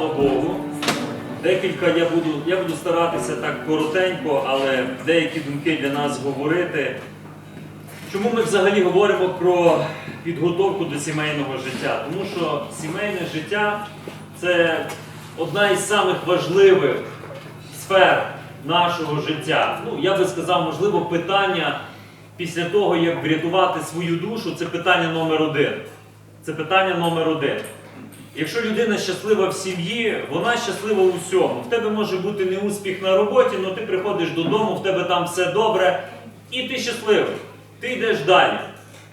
слава Богу. Декілька я буду, я буду старатися так коротенько, але деякі думки для нас говорити. Чому ми взагалі говоримо про підготовку до сімейного життя? Тому що сімейне життя це одна із самих важливих сфер нашого життя. Ну, я би сказав, можливо, питання після того, як врятувати свою душу, це питання номер один. Це питання номер один. Якщо людина щаслива в сім'ї, вона щаслива у всьому. В тебе може бути неуспіх на роботі, але ти приходиш додому, в тебе там все добре, і ти щасливий. Ти йдеш далі.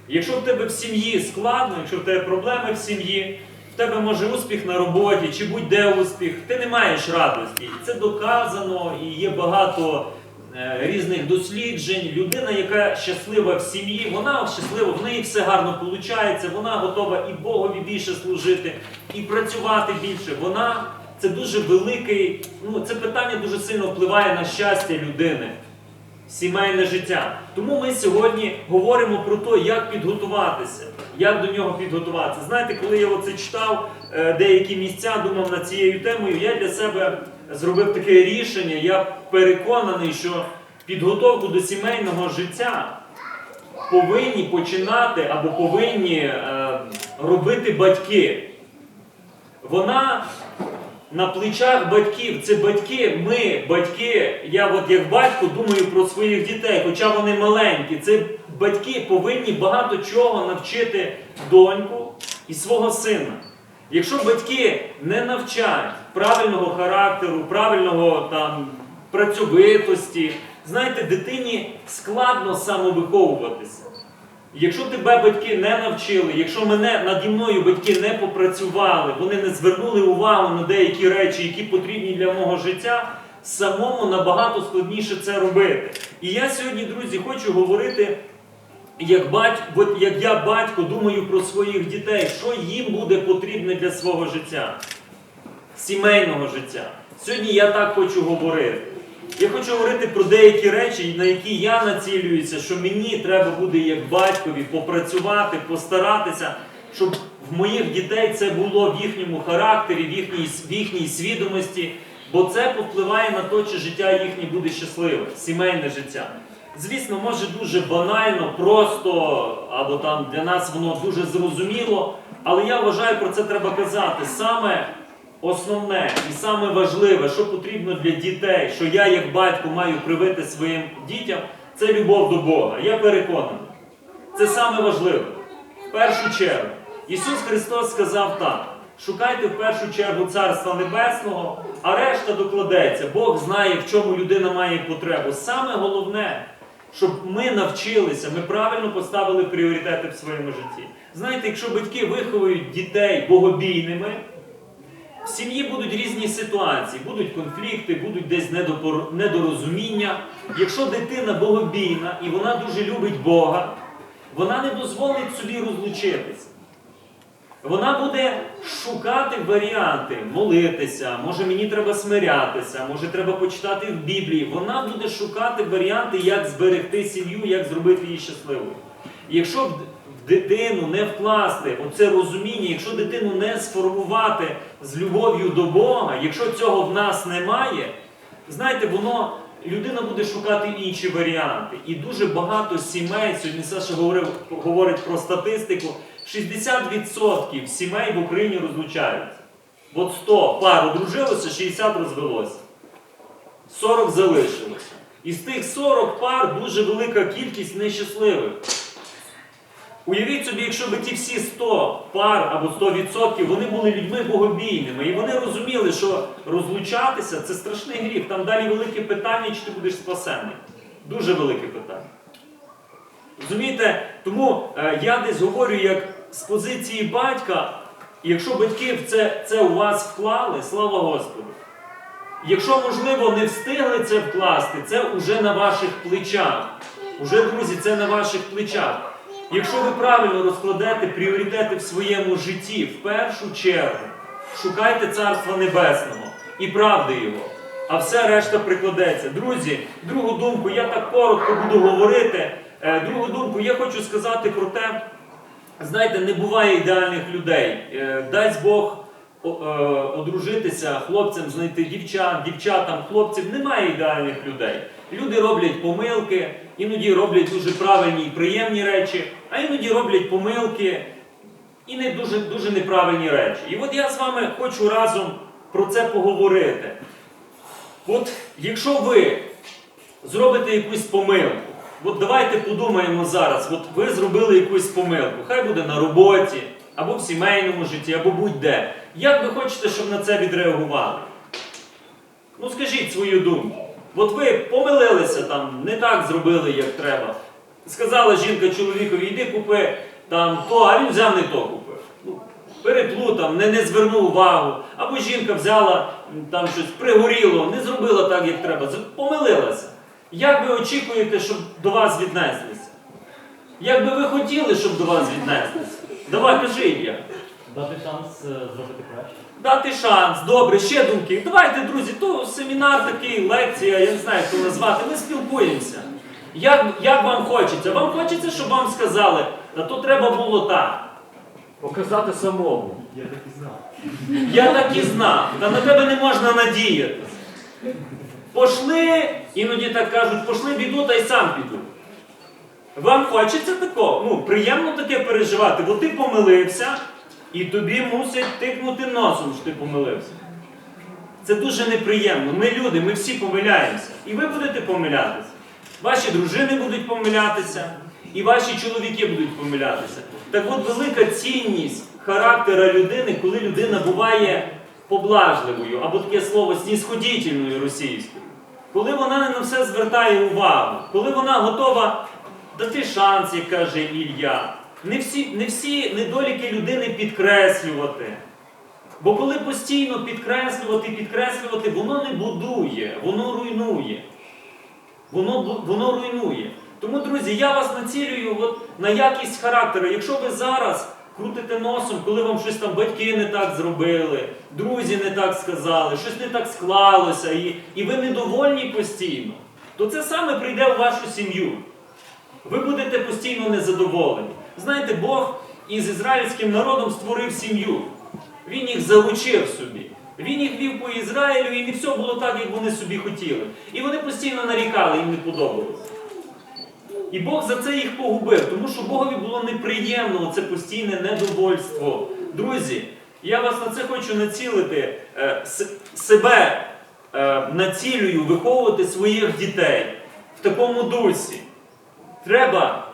Якщо в тебе в сім'ї складно, якщо в тебе проблеми в сім'ї, в тебе може успіх на роботі, чи будь-де успіх, ти не маєш радості. Це доказано, і є багато різних досліджень. Людина, яка щаслива в сім'ї, вона щаслива, в неї все гарно виходить, вона готова і Богові більше служити, і працювати більше. Вона це дуже великий, ну це питання дуже сильно впливає на щастя людини сімейне життя. Тому ми сьогодні говоримо про те, як підготуватися, як до нього підготуватися. Знаєте, коли я оце читав е, деякі місця, думав над цією темою, я для себе зробив таке рішення. Я переконаний, що підготовку до сімейного життя повинні починати або повинні е, робити батьки. Вона на плечах батьків. Це батьки, ми, батьки. Я от як батько думаю про своїх дітей, хоча вони маленькі. Це батьки повинні багато чого навчити доньку і свого сина. Якщо батьки не навчать правильного характеру, правильного там працьовитості, знаєте, дитині складно самовиховуватися. Якщо тебе батьки не навчили, якщо мене наді мною батьки не попрацювали, вони не звернули увагу на деякі речі, які потрібні для мого життя, самому набагато складніше це робити. І я сьогодні, друзі, хочу говорити, як, батько, як я батько думаю про своїх дітей, що їм буде потрібне для свого життя, сімейного життя. Сьогодні я так хочу говорити. Я хочу говорити про деякі речі, на які я націлююся, що мені треба буде як батькові попрацювати, постаратися, щоб в моїх дітей це було в їхньому характері, в їхній, в їхній свідомості, бо це повпливає на те, чи життя їхнє буде щасливе, сімейне життя. Звісно, може дуже банально, просто, або там для нас воно дуже зрозуміло, але я вважаю, про це треба казати. Саме Основне і саме важливе, що потрібно для дітей, що я як батько маю привити своїм дітям, це любов до Бога. Я переконаний. Це саме важливе. В першу чергу. Ісус Христос сказав так: шукайте в першу чергу Царства Небесного, а решта докладеться. Бог знає, в чому людина має потребу. Саме головне, щоб ми навчилися, ми правильно поставили пріоритети в своєму житті. Знаєте, якщо батьки виховують дітей богобійними, в сім'ї будуть різні ситуації, будуть конфлікти, будуть десь недорозуміння. Якщо дитина богобійна і вона дуже любить Бога, вона не дозволить собі розлучитися. Вона буде шукати варіанти, молитися, може мені треба смирятися, може треба почитати в Біблії. Вона буде шукати варіанти, як зберегти сім'ю, як зробити її щасливою. Якщо дитину не вкласти оце розуміння, якщо дитину не сформувати з любов'ю до Бога, якщо цього в нас немає, знаєте, воно людина буде шукати інші варіанти. І дуже багато сімей, сьогодні Саша говорив, говорить про статистику, 60% сімей в Україні розлучаються. От 100 пар одружилося, 60 розвелося. 40 залишилося. Із тих 40 пар дуже велика кількість нещасливих. Уявіть собі, якщо б ті всі 100 пар або 100% вони були людьми богобійними, і вони розуміли, що розлучатися це страшний гріх. Там далі велике питання, чи ти будеш спасений. Дуже велике питання. Розумієте? Тому е, я десь говорю як з позиції батька, якщо батьки в це, це у вас вклали, слава Господу. Якщо, можливо, не встигли це вкласти, це вже на ваших плечах. Уже, друзі, це на ваших плечах. Якщо ви правильно розкладете пріоритети в своєму житті, в першу чергу шукайте Царства Небесного і правди Його, а все решта прикладеться. Друзі, другу думку, я так коротко буду говорити. Е, Другу думку, я хочу сказати про те, знаєте, не буває ідеальних людей. Е, Дасть Бог е, одружитися, хлопцям знайти дівчат, дівчатам, хлопців. Немає ідеальних людей. Люди роблять помилки, іноді роблять дуже правильні і приємні речі, а іноді роблять помилки і не дуже, дуже неправильні речі. І от я з вами хочу разом про це поговорити. От якщо ви зробите якусь помилку, от давайте подумаємо зараз, от ви зробили якусь помилку, хай буде на роботі, або в сімейному житті, або будь-де. Як ви хочете, щоб на це відреагували? Ну скажіть свою думку. От ви помилилися там, не так зробили, як треба. Сказала жінка чоловікові, йди купи там то, а він взяв не то купив. Ну, переплутав, не, не звернув увагу. Або жінка взяла там щось пригоріло, не зробила так, як треба. Помилилася. Як ви очікуєте, щоб до вас віднеслися? Як би ви хотіли, щоб до вас віднеслися? Давай, кажи я. Дати шанс е, зробити краще. Дати шанс, добре, ще думки. Давайте, друзі, то семінар такий, лекція, я не знаю, як то назвати. Ми спілкуємося. Як, як вам хочеться? Вам хочеться, щоб вам сказали, та то треба було так. Показати самому. Я так і знав. Я так і знав, та на тебе не можна надіятися. Пошли, іноді так кажуть, пошли біду та й сам піду. Вам хочеться такого? Ну, приємно таке переживати, бо ти помилився, і тобі мусять тикнути носом, що ти помилився. Це дуже неприємно. Ми люди, ми всі помиляємося. І ви будете помилятися. Ваші дружини будуть помилятися, і ваші чоловіки будуть помилятися. Так от велика цінність характера людини, коли людина буває поблажливою, або таке слово снісходітельною російською. Коли вона не на все звертає увагу, коли вона готова дати шанс, як каже Ілля. Не всі, не всі недоліки людини підкреслювати. Бо коли постійно підкреслювати, підкреслювати, воно не будує, воно руйнує. Воно, воно руйнує. Тому, друзі, я вас націлюю от на якість характеру. Якщо ви зараз крутите носом, коли вам щось там батьки не так зробили, друзі не так сказали, щось не так склалося, і, і ви недовольні постійно, то це саме прийде у вашу сім'ю. Ви будете постійно незадоволені. Знаєте, Бог із ізраїльським народом створив сім'ю. Він їх залучив собі. Він їх вів по Ізраїлю, і не все було так, як вони собі хотіли. І вони постійно нарікали, їм не подобалося. І Бог за це їх погубив, тому що Богові було неприємно це постійне недовольство. Друзі, я вас на це хочу націлити, е, себе е, націлюю виховувати своїх дітей в такому дусі. Треба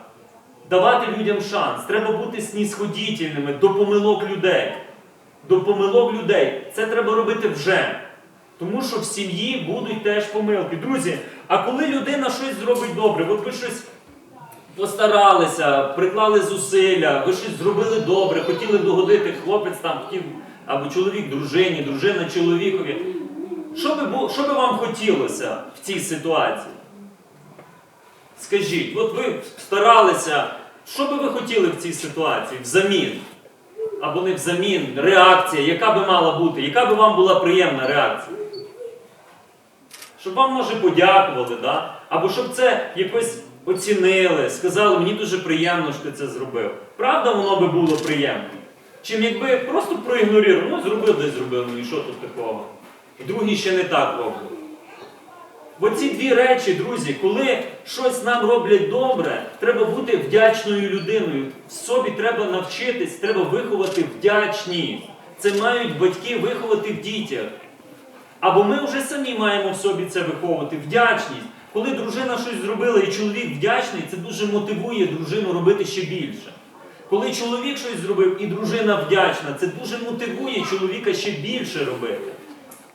давати людям шанс, треба бути снісходітельними до помилок людей. До помилок людей. Це треба робити вже. Тому що в сім'ї будуть теж помилки. Друзі, а коли людина щось зробить добре, от ви щось постаралися, приклали зусилля, ви щось зробили добре, хотіли догодити, хлопець там хотів, або чоловік дружині, дружина чоловікові. Що би, що би вам хотілося в цій ситуації? Скажіть, от ви старалися, що би ви хотіли в цій ситуації взамін? Або не взамін, реакція, яка би мала бути, яка би вам була приємна реакція? Щоб вам, може, подякували, да? або щоб це якось оцінили, сказали, мені дуже приємно, що ти це зробив. Правда, воно би було приємно? Чим якби просто проігнорував, ну зробив, десь зробив, ну і що тут такого? Другий ще не так роблять. Бо ці дві речі, друзі, коли щось нам роблять добре, треба бути вдячною людиною. В собі треба навчитись, треба виховати вдячність. Це мають батьки виховати в дітях. Або ми вже самі маємо в собі це виховувати, вдячність. Коли дружина щось зробила і чоловік вдячний, це дуже мотивує дружину робити ще більше. Коли чоловік щось зробив і дружина вдячна, це дуже мотивує чоловіка ще більше робити.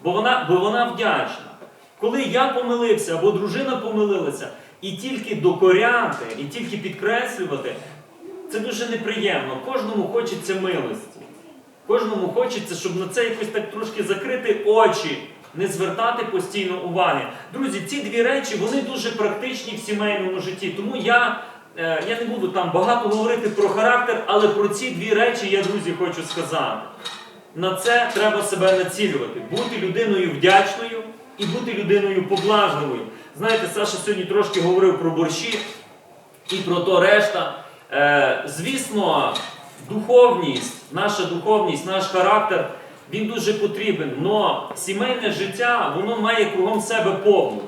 Бо вона, бо вона вдячна. Коли я помилився або дружина помилилася, і тільки докоряти, і тільки підкреслювати, це дуже неприємно. Кожному хочеться милості. Кожному хочеться, щоб на це якось так трошки закрити очі, не звертати постійно уваги. Друзі, ці дві речі вони дуже практичні в сімейному житті. Тому я, е, я не буду там багато говорити про характер, але про ці дві речі я, друзі, хочу сказати. На це треба себе націлювати, бути людиною вдячною і бути людиною поблажливою. Знаєте, Саша сьогодні трошки говорив про борщі і про то решта. Е, звісно, духовність, наша духовність, наш характер він дуже потрібен. Но сімейне життя, воно має кругом себе побут.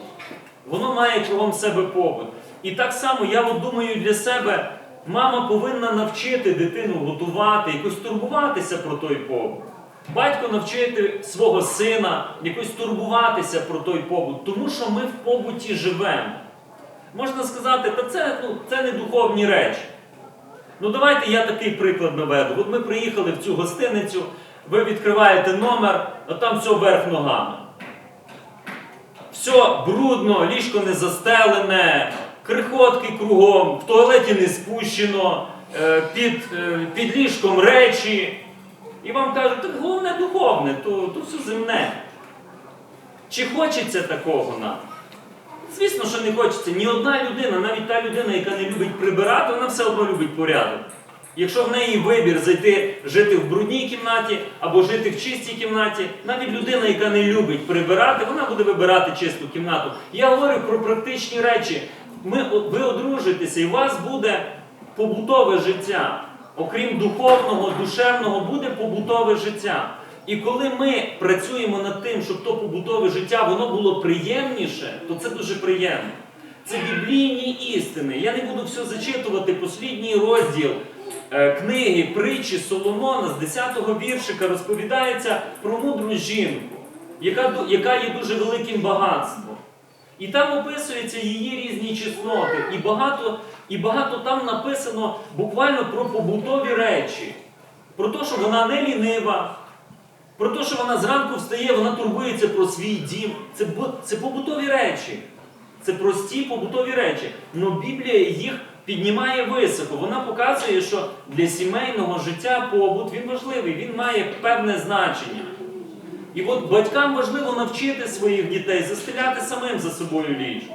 Воно має кругом себе побут. І так само я от думаю для себе, мама повинна навчити дитину готувати, якось турбуватися про той побут. Батько навчити свого сина якось турбуватися про той побут, тому що ми в побуті живемо. Можна сказати, та це, ну, це не духовні речі. Ну давайте я такий приклад наведу. От ми приїхали в цю гостиницю, ви відкриваєте номер, а там все вверх ногами. Все брудно, ліжко не застелене, крихотки кругом, в туалеті не спущено, е, під, е, під ліжком речі. І вам кажуть, так головне духовне, то, то все земне. Чи хочеться такого нам? Звісно, що не хочеться. Ні одна людина, навіть та людина, яка не любить прибирати, вона все одно любить порядок. Якщо в неї вибір зайти жити в брудній кімнаті або жити в чистій кімнаті, навіть людина, яка не любить прибирати, вона буде вибирати чисту кімнату. Я говорю про практичні речі. Ми, ви одружитеся, і у вас буде побутове життя. Окрім духовного, душевного, буде побутове життя. І коли ми працюємо над тим, щоб то побутове життя воно було приємніше, то це дуже приємно. Це біблійні істини. Я не буду все зачитувати. Послідній розділ е, книги притчі Соломона з 10-го віршика розповідається про мудру жінку, яка, яка є дуже великим багатством. І там описуються її різні чесноти, і багато, і багато там написано буквально про побутові речі, про те, що вона не лінива, про те, що вона зранку встає, вона турбується про свій дім. Це, це побутові речі. Це прості побутові речі. Але Біблія їх піднімає високо. Вона показує, що для сімейного життя побут він важливий, він має певне значення. І от батькам важливо навчити своїх дітей застеляти самим за собою ліжко.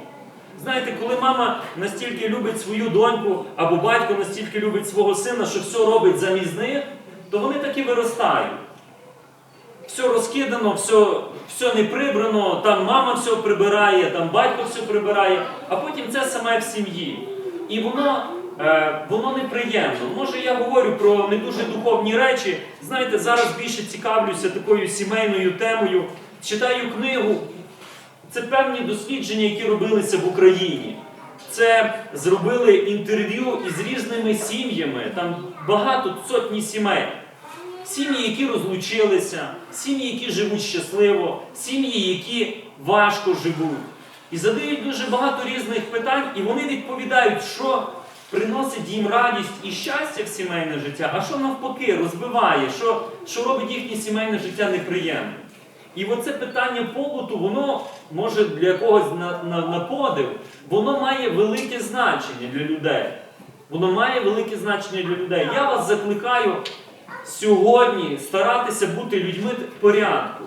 Знаєте, коли мама настільки любить свою доньку, або батько настільки любить свого сина, що все робить замість них, то вони так і виростають. Все розкидано, все, все не прибрано, там мама все прибирає, там батько все прибирає, а потім це саме в сім'ї. І воно, е, воно неприємно. Може, я говорю про не дуже духовні речі. Знаєте, зараз більше цікавлюся такою сімейною темою. Читаю книгу. Це певні дослідження, які робилися в Україні. Це зробили інтерв'ю із різними сім'ями, там багато сотні сімей. Сім'ї, які розлучилися, сім'ї, які живуть щасливо, сім'ї, які важко живуть. І задають дуже багато різних питань, і вони відповідають, що приносить їм радість і щастя в сімейне життя, а що навпаки розбиває, що, що робить їхнє сімейне життя неприємним. І оце питання побуту, воно може для когось на, на, на подив, воно має велике значення для людей. Воно має велике значення для людей. Я вас закликаю сьогодні старатися бути людьми порядку.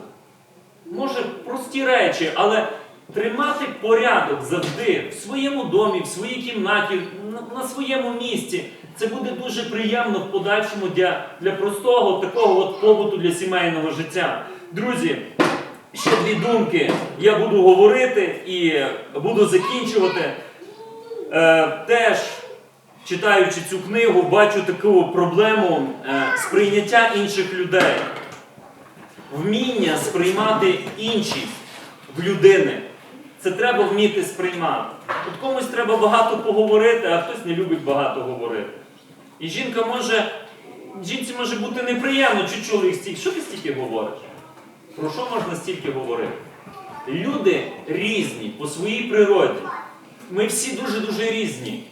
Може, прості речі, але тримати порядок завжди в своєму домі, в своїй кімнаті, на, на своєму місці. Це буде дуже приємно в подальшому для, для простого такого от побуту для сімейного життя. Друзі, ще дві думки я буду говорити і буду закінчувати. Е, теж читаючи цю книгу, бачу таку проблему е, сприйняття інших людей, вміння сприймати іншість в людини. Це треба вміти сприймати. От комусь треба багато поговорити, а хтось не любить багато говорити. І жінка може, жінці може бути неприємно, чи чоловік стільки. Що ти стільки говориш? Про що можна стільки говорити? Люди різні по своїй природі. Ми всі дуже-дуже різні.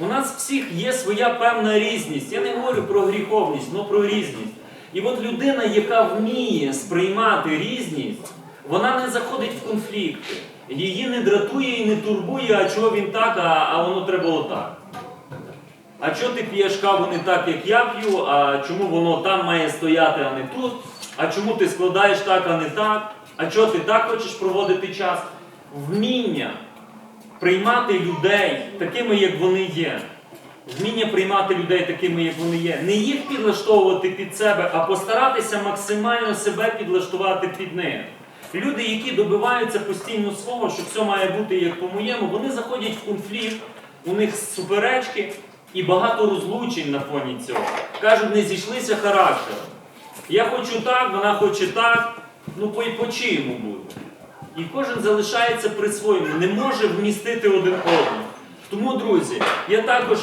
У нас всіх є своя певна різність. Я не говорю про гріховність, але про різність. І от людина, яка вміє сприймати різність, вона не заходить в конфлікти. Її не дратує і не турбує, а чого він так, а, а воно треба отак. А чого ти п'єш каву не так, як я п'ю, а чому воно там має стояти, а не тут? А чому ти складаєш так, а не так? А чого ти так хочеш проводити час? Вміння приймати людей такими, як вони є. Вміння приймати людей такими, як вони є. Не їх підлаштовувати під себе, а постаратися максимально себе підлаштувати під них. Люди, які добиваються постійно свого, що все має бути як по-моєму, вони заходять в конфлікт, у них суперечки і багато розлучень на фоні цього. Кажуть, не зійшлися характером. Я хочу так, вона хоче так. Ну по, по чиєму буде? І кожен залишається при своєму, не може вмістити один одного. Тому, друзі, я також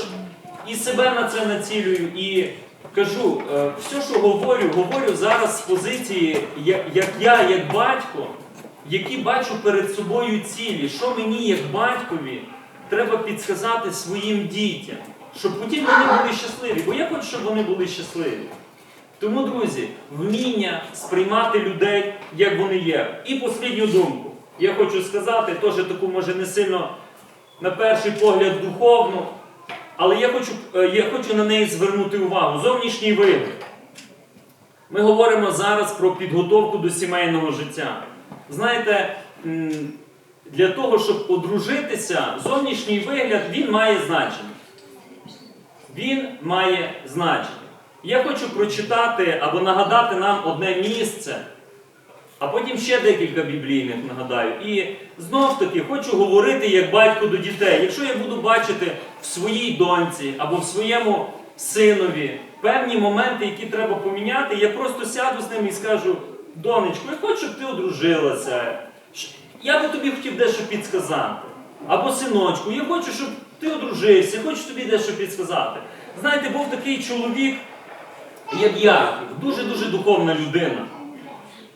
і себе на це націлюю, і кажу, е, все, що говорю, говорю зараз з позиції, як я, як батько, які бачу перед собою цілі, що мені, як батькові, треба підсказати своїм дітям, щоб потім вони були щасливі. Бо я хочу, щоб вони були щасливі. Тому, друзі, вміння сприймати людей, як вони є. І послідню думку. Я хочу сказати, теж таку, може, не сильно на перший погляд духовну, але я хочу, е, я хочу на неї звернути увагу. Зовнішній вигляд. Ми говоримо зараз про підготовку до сімейного життя. Знаєте, для того, щоб одружитися, зовнішній вигляд він має значення. Він має значення. Я хочу прочитати або нагадати нам одне місце, а потім ще декілька біблійних нагадаю. І знов таки хочу говорити як батько до дітей. Якщо я буду бачити в своїй доньці або в своєму синові певні моменти, які треба поміняти, я просто сяду з ним і скажу: донечко, я хочу, щоб ти одружилася. Я би тобі хотів дещо підсказати. Або синочку, я хочу, щоб ти одружився, я хочу тобі дещо підсказати. Знаєте, був такий чоловік, як Яків, дуже-дуже духовна людина.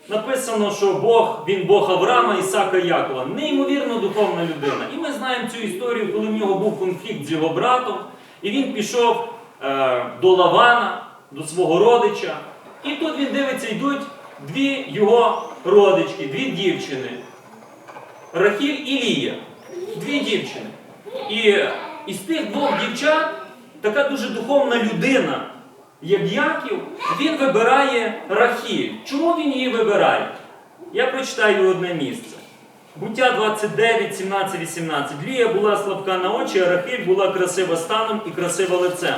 Написано, що Бог, він Бог Авраама, Ісака Якова. Неймовірно духовна людина. І ми знаємо цю історію, коли в нього був конфлікт з його братом, і він пішов е, до Лавана, до свого родича. І тут він дивиться, йдуть дві його родички, дві дівчини. Рахіль і Лія. Дві дівчини. І із тих двох дівчат така дуже духовна людина, як Яків, він вибирає Рахіль. Чому він її вибирає? Я прочитаю одне місце. Буття 29, 17, 18. Лія була слабка на очі, а Рахиль була красива станом і красива лицем.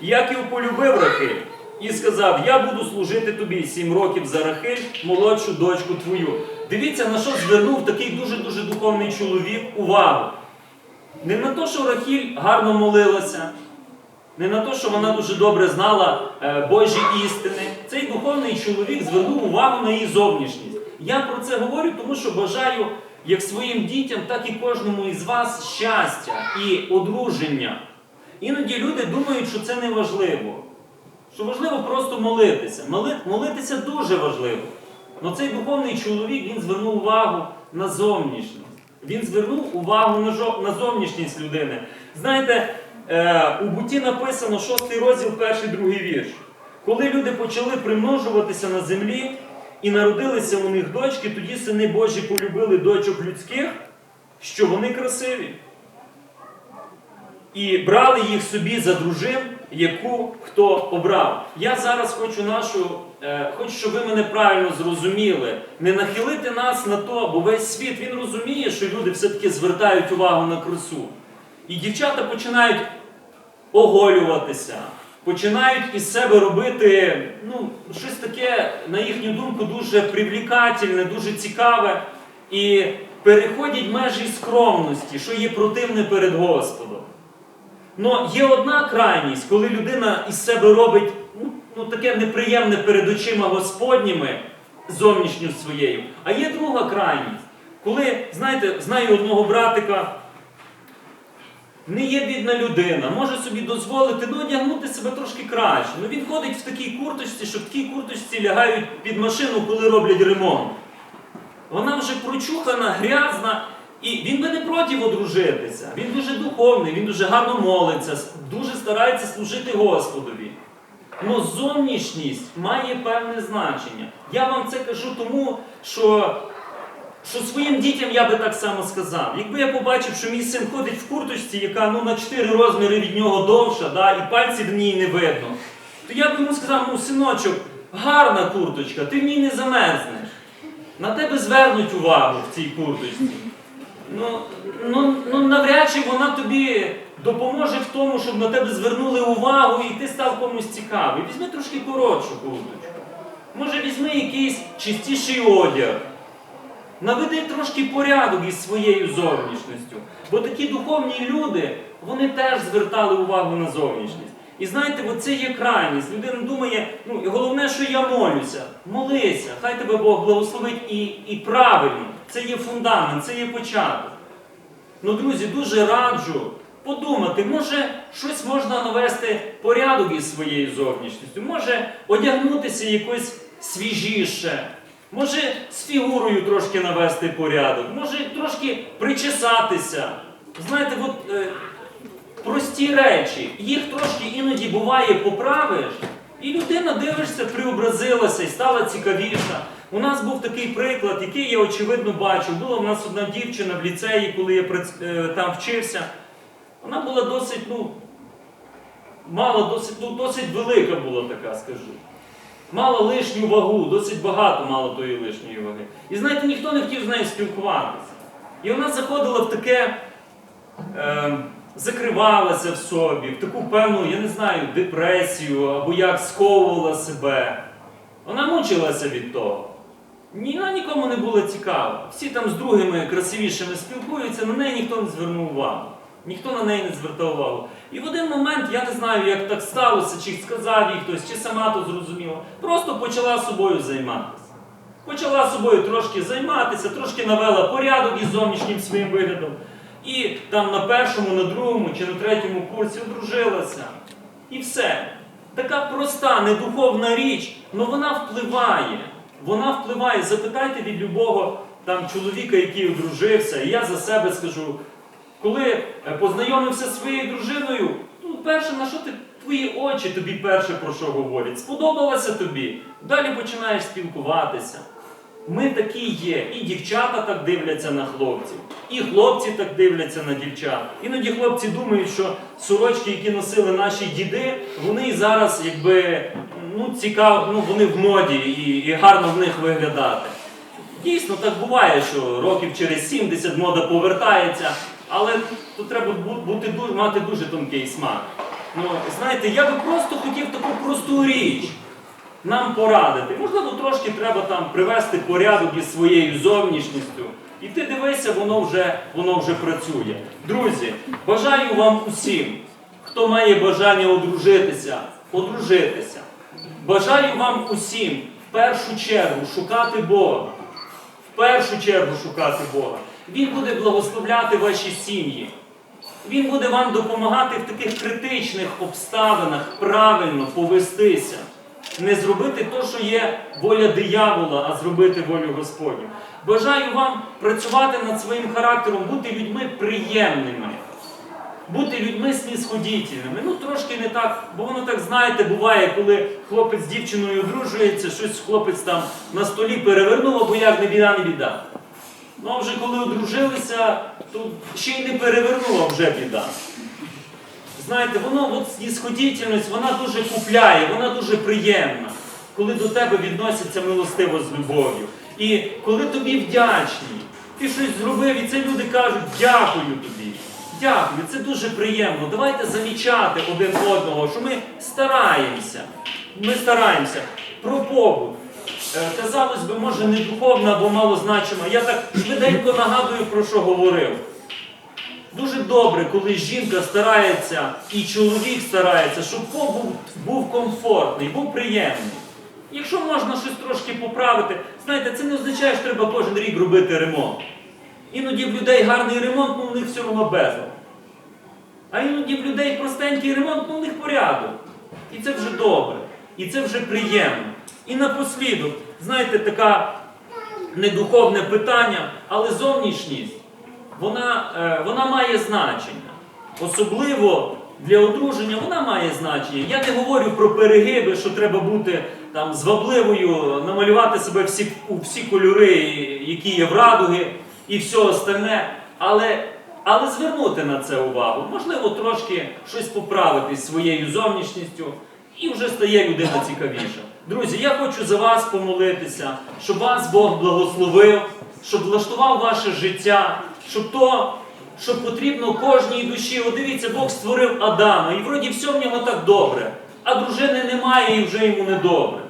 Яків полюбив Рахиль і сказав: Я буду служити тобі сім років за Рахиль, молодшу дочку твою. Дивіться, на що звернув такий дуже-дуже духовний чоловік увагу. Не на те, що Рахіль гарно молилася, не на те, що вона дуже добре знала е, Божі істини. Цей духовний чоловік звернув увагу на її зовнішність. Я про це говорю, тому що бажаю як своїм дітям, так і кожному із вас щастя і одруження. Іноді люди думають, що це не важливо. Що важливо просто молитися. Моли- Молитися дуже важливо. Але цей духовний чоловік він звернув увагу на зовнішність. Він звернув увагу на зовнішність людини. Знаєте, е, у буті написано шостий розділ, перший другий вірш. Коли люди почали примножуватися на землі і народилися у них дочки, тоді сини Божі полюбили дочок людських, що вони красиві і брали їх собі за дружин, яку хто обрав. Я зараз хочу нашу, е, хочу, щоб ви мене правильно зрозуміли, не нахилити нас на то, бо весь світ він розуміє, що люди все-таки звертають увагу на красу. І дівчата починають оголюватися, починають із себе робити ну, щось таке, на їхню думку, дуже привлікательне, дуже цікаве. І переходять межі скромності, що є противне перед Господом. Ну, є одна крайність, коли людина із себе робить ну, ну, таке неприємне перед очима Господніми, зовнішню своєю. А є друга крайність, коли, знаєте, знаю одного братика, не є бідна людина, може собі дозволити ну, одягнути себе трошки краще. Ну він ходить в такій курточці, що в такій курточці лягають під машину, коли роблять ремонт. Вона вже прочухана, грязна, і він би не проти одружитися. Він дуже духовний, він дуже гарно молиться, дуже старається служити Господові. Но зовнішність має певне значення. Я вам це кажу тому, що, що своїм дітям я би так само сказав. Якби я побачив, що мій син ходить в курточці, яка ну, на 4 розміри від нього довша, да, і пальців в ній не видно, то я б йому сказав, ну, синочок, гарна курточка, ти в ній не замерзнеш. На тебе звернуть увагу в цій курточці. Ну, ну, ну навряд чи вона тобі допоможе в тому, щоб на тебе звернули увагу і ти став комусь цікавий. Візьми трошки коротшу курточку. Може, візьми якийсь чистіший одяг. Наведи трошки порядок із своєю зовнішністю. Бо такі духовні люди, вони теж звертали увагу на зовнішність. І знаєте, це є крайність. Людина думає, ну і головне, що я молюся. Молися, хай тебе Бог благословить і, і правильно. Це є фундамент, це є початок. Ну, друзі, дуже раджу подумати, може щось можна навести порядок із своєю зовнішністю, може одягнутися якось свіжіше, може з фігурою трошки навести порядок, може трошки причесатися. Знаєте, от е, прості речі, їх трошки іноді буває поправиш, і людина, дивишся, преобразилася і стала цікавіша. У нас був такий приклад, який я очевидно бачив. Була в нас одна дівчина в ліцеї, коли я е, там вчився. Вона була досить, ну, мала досить, ну, досить велика була така, скажу. Мала лишню вагу, досить багато мала тої лишньої ваги. І знаєте, ніхто не хотів з нею спілкуватися. І вона заходила в таке, е, закривалася в собі, в таку певну, я не знаю, депресію або як сковувала себе. Вона мучилася від того. Вона нікому не була цікава. Всі там з другими красивішими спілкуються, на неї ніхто не звернув увагу. Ніхто на неї не звертав увагу. І в один момент, я не знаю, як так сталося, чи сказав їй хтось, чи сама то зрозуміла, просто почала собою займатися. Почала собою трошки займатися, трошки навела порядок із зовнішнім своїм виглядом. І там на першому, на другому чи на третьому курсі одружилася. І все. Така проста, недуховна річ, але вона впливає. Вона впливає. Запитайте від любого там чоловіка, який одружився, і я за себе скажу, коли е, познайомився зі своєю дружиною, ну, перше, на що ти твої очі тобі перше про що говорять? Сподобалося тобі. Далі починаєш спілкуватися. Ми такі є. І дівчата так дивляться на хлопців, і хлопці так дивляться на дівчат. Іноді хлопці думають, що сорочки, які носили наші діди, вони зараз якби ну, цікаво, ну, вони в моді і, і гарно в них виглядати. Дійсно, так буває, що років через 70 мода повертається, але тут треба бути мати дуже тонкий смак. Ну, знаєте, я би просто хотів таку просту річ нам порадити. Можливо, трошки треба там привести порядок із своєю зовнішністю. І ти дивися, воно вже, воно вже працює. Друзі, бажаю вам усім, хто має бажання одружитися, одружитися. Бажаю вам усім в першу чергу шукати Бога. В першу чергу шукати Бога. Він буде благословляти ваші сім'ї. Він буде вам допомагати в таких критичних обставинах правильно повестися. Не зробити те, що є воля диявола, а зробити волю Господню. Бажаю вам працювати над своїм характером, бути людьми приємними, бути людьми снісходітельними. Ну, трошки не так, бо воно так, знаєте, буває, коли хлопець з дівчиною одружується, щось хлопець там на столі перевернув, або як не біда, не біда. Ну, а вже коли одружилися, то ще й не перевернула вже біда. Знаєте, воно от снісходітельність, вона дуже купляє, вона дуже приємна, коли до тебе відносяться милостиво з любов'ю. І коли тобі вдячні, ти щось зробив, і це люди кажуть, дякую тобі. Дякую, це дуже приємно. Давайте замічати один одного, що ми стараємося. Ми стараємося. Про побут. Е, Казалось би, може, не духовна або малозначима. Я так швиденько нагадую, про що говорив. Дуже добре, коли жінка старається і чоловік старається, щоб побут був комфортний, був приємний. Якщо можна щось трошки поправити, знаєте, це не означає, що треба кожен рік робити ремонт. Іноді в людей гарний ремонт, ну в них все одно безлад. А іноді в людей простенький ремонт, ну в них порядок. І це вже добре. І це вже приємно. І напослідок, знаєте, таке недуховне питання, але зовнішність, вона, е, вона має значення. Особливо для одруження вона має значення. Я не говорю про перегиби, що треба бути там звабливою, намалювати себе всі, у всі кольори, які є в радуги, і все остальне. Але, але звернути на це увагу. Можливо, трошки щось поправити своєю зовнішністю, і вже стає людина цікавіша. Друзі, я хочу за вас помолитися, щоб вас Бог благословив, щоб влаштував ваше життя, щоб то, що потрібно кожній душі. От дивіться, Бог створив Адама, і вроді все в нього так добре, а дружини немає і вже йому не добре.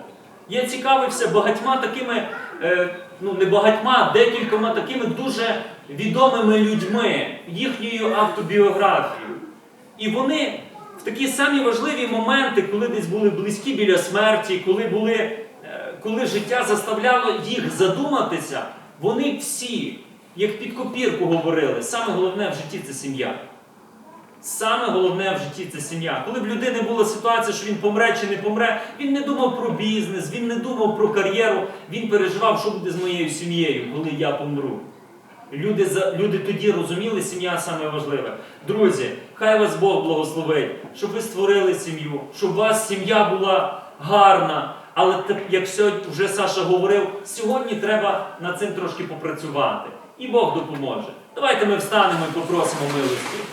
Я цікавився багатьма такими, е, ну не багатьма, декількома такими дуже відомими людьми, їхньою автобіографією. І вони в такі самі важливі моменти, коли десь були близькі біля смерті, коли були, е, коли життя заставляло їх задуматися, вони всі, як під копірку говорили, саме головне в житті це сім'я. Саме головне в житті це сім'я. Коли б людини була ситуація, що він помре чи не помре, він не думав про бізнес, він не думав про кар'єру, він переживав, що буде з моєю сім'єю, коли я помру. Люди, люди тоді розуміли, сім'я саме важливе. Друзі, хай вас Бог благословить, щоб ви створили сім'ю, щоб у вас сім'я була гарна. Але як сьогодні вже Саша говорив, сьогодні треба над цим трошки попрацювати. І Бог допоможе. Давайте ми встанемо і попросимо милості.